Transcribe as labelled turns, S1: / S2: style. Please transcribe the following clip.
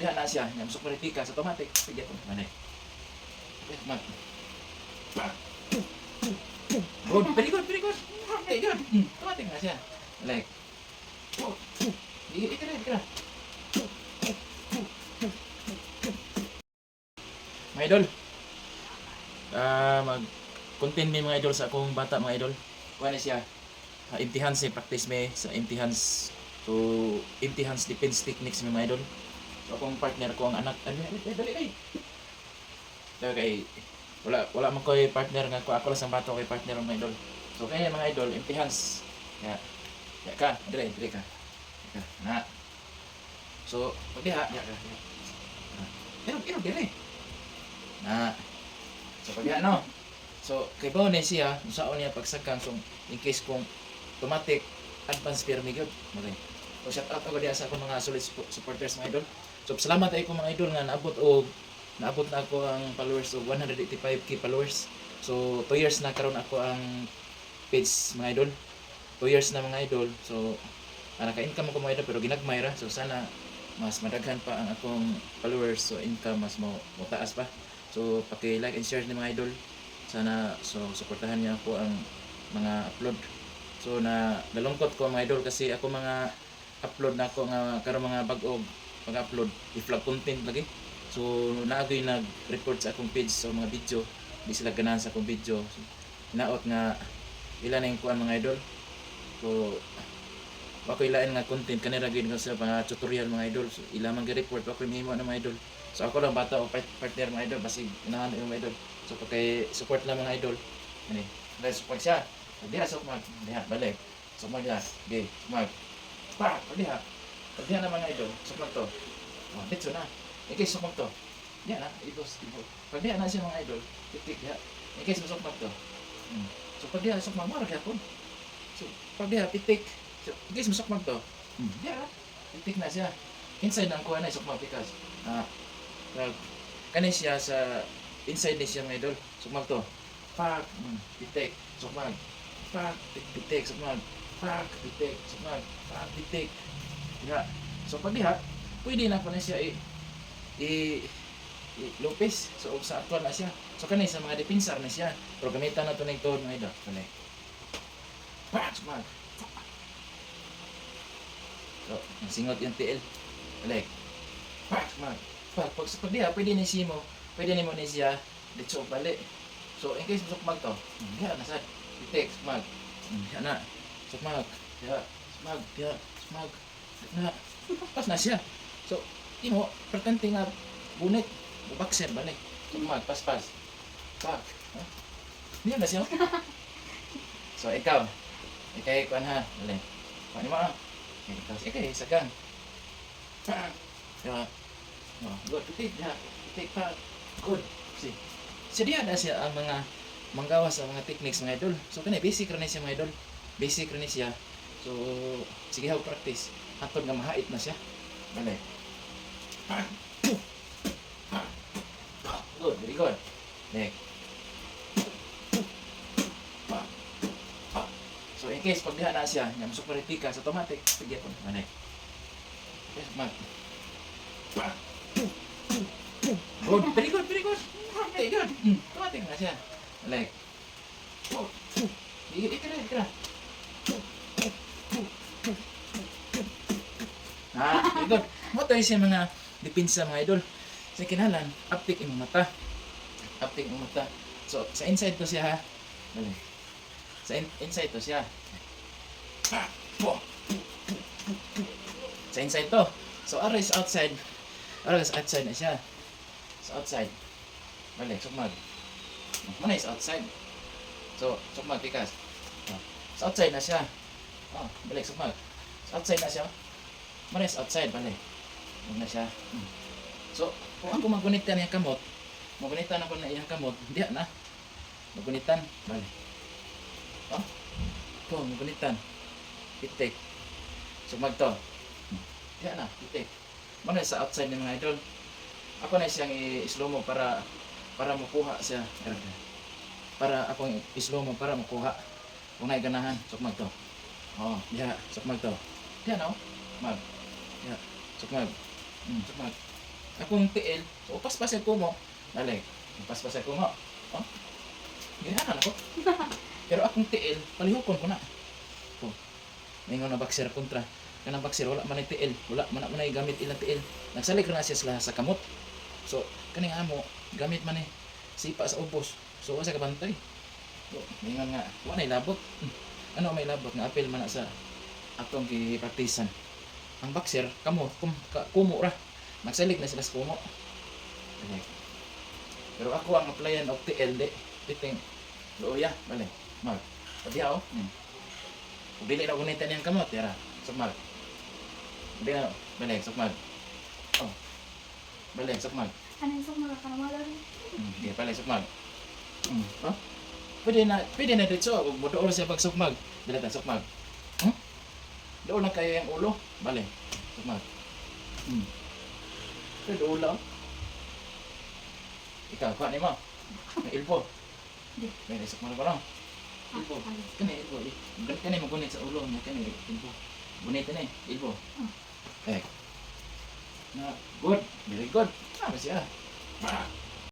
S1: diha na siya, nya musok maritika sa automatic, sige po. Manay. Mag. Good, very good, very good. Very good. Hmm, automatic na siya. Like. Ikira, ikira. Mga idol. Ah, mag content mi mga idol sa akong bata mga idol. Kuha na siya. Uh, empty hands eh, practice me sa empty hands. So, empty hands defense techniques mi mga idol. Akong partner ko ang anak. Ano, dali, dali. Dali, kay, wala, wala man ko'y partner nga ko. Ako lang sa bato ko'y partner mga idol. So, kaya mga idol, empty hands. Ya. Ya ka, dali, dali ka. Ya na. So, pag diha, ya ka. Pero, pero, dali. Na. So, diha, no. So, kay Bao na siya, saan niya pagsakang, so, in case kung automatic, advance permi good. Okay. So, shout out ako diya sa akong mga solid suppo- supporters mga idol. So, salamat ay ko mga idol nga naabot og naabot na ako ang followers og 185k followers. So, 2 years na karon ako ang page mga idol. 2 years na mga idol. So, naka-income ako mga idol pero ginagmay ra. So, sana mas madaghan pa ang akong followers so income mas mo, mo taas pa. So, paki-like and share ni mga idol. Sana so suportahan niyo ako ang mga upload. So na nalungkot ko mga idol kasi ako mga upload na ako nga karon mga bag-og pag-upload i-vlog content lagi. So naagoy nag-report sa akong page sa mga video. Di sila ganahan sa akong video. So, naot nga ila na kuan mga idol. So ako ilain nga content kanira gyud ko sa mga tutorial mga idol. So ila man report ako mimo na mga idol. So ako lang bata o part- partner mga idol basig inahan yung mga idol. So pagkay support lang mga idol. Ani, dahil support siya. Diha sa mag, diha balik. So mag diha, okay, mag. Pa, diha. Pag diha na mga idol, support to. Oh, dito na. Okay, support to. Diha na, ibos, ibos. Pag diha na siya mga idol, titik diha. Okay, support to. Hmm. So pag diha support mo gyapon. So pag diha titik. So, okay, support to. Hmm. Diha. Titik na siya. Inside ang kuha na support because ah Well, kani siya sa inside ni siya mga idol. Sumag to. Pak, mm, pitik, sumag. Pak, pitik, sumag. Pak, pitik, sumag. Pak, pitik. Diha. So pag diha, pwede na pa na siya i i, i lupis. So sa actual na siya. So kani sa mga depinsar na siya. Pero gamitan na to ning tuhod mga idol. Kani. Pak, sumag. So, singot yung TL. Balik. Pak, sumag pag pag sa pag diha pwede ni simo pwede ni mo ni siya dito balik so in case sukmag to hmm, diha na itik sukmag Hmm, diha na sukmag diha sukmag diha sukmag na pas na siya so imo pertente nga bunit bubakser balik sukmag pas pas pak diha na siya so ikaw ikay kuan ha balik kuan mo ah ikaw ikay sagang pak diha Oh, good. Pitik na. Pitik pa. Good. See. So na siya ang mga manggawa sa mga techniques mga idol. So kani basic ra ni siya mga idol. Basic ra ni siya. So sige how practice. Hatod nga mahait na siya. Bale. Good, very good. Next. So in case pag diha na siya, nga musok maritika sa automatic, sige po. Bale. Yes, mag. Good. Very good, very good. Very good. Hmm. Tumating na siya. Like. Ikira, ikira, Ha, good. Mo tayo siya mga dipinsa mga idol. Sa kinalan, uptick imong mata. Uptick imong mata. So, sa inside to siya ha. Dali. Sa in- inside to siya. Sa inside to. So, ara is outside. Ara is outside na siya. Sa outside. Balik, sukmag. Mana is outside. So, sukmag, tikas. Sa outside na siya. Oh, balik, sukmag. Sa outside na siya. Mana is outside, balik. Huwag na siya. Hmm. So, kung ako magunitan niyang kamot, magunitan ako na iyang kamot, hindi na. Magunitan, balik. Oh, ito, magunitan. Pitik. Sukmag to. Hmm. Hindi na, pitik. Mana sa outside ng mga idol. Ako na siyang i-slow mo para para makuha siya. Para akong i-slow mo para makuha. Kung na'y ganahan, sukmag to. Oh, diha, sukmag to. Diha no? Mag. Diha, sukmag. Mm, sukmag. akong tiil, so paspasin ko mo. Dali, paspasin ko mo. Oh. Ginahan ako. Pero akong tiil, palihukon ko na. Oh. Mingon na boxer kontra. Kanang boxer wala man tiil, wala man man gamit ilang tiil. Nagsalik na siya sila sa kamot. So, kaning amo, gamit man eh sipa sa ubos. So, wala sa kabantay. So, mingon nga, wala na labot. Hmm. Ano may labot nga apel man na sa atong gipraktisan. Ang boxer, kamo, kum, ka, kumo ra. Nagsalik na sila sa kumo. Okay. Pero ako ang applyan of TL, di. Piting, looya, bali. Mag. Padiya oh. Hmm. Dili na gunitan niyang kamot, tira. Sukmag. Dili na, bali, sukmag. Oh. Bali, sukmag.
S2: Ano yung mga kamala rin?
S1: Hmm, di pala sukmag. Hmm. Oh? Pwede na, pwede na dito. Kung doon siya pag sukmag. Dili ta sukmag. Doon na kayo yung ulo. Bali, sukmag. Hmm. Pwede ulo. Ikaw, kuha ni mo. May ilpo. Pwede sukmag ko lang. Ilpo.
S2: Ah, ano?
S1: Kani ilpo. di. Gan- Kani mo gunit sa ulo. Kani ilpo. Gunit na eh. Ilpo.
S2: Ah.
S1: Eh. Na, good. Very good. Ah, siya. Ah.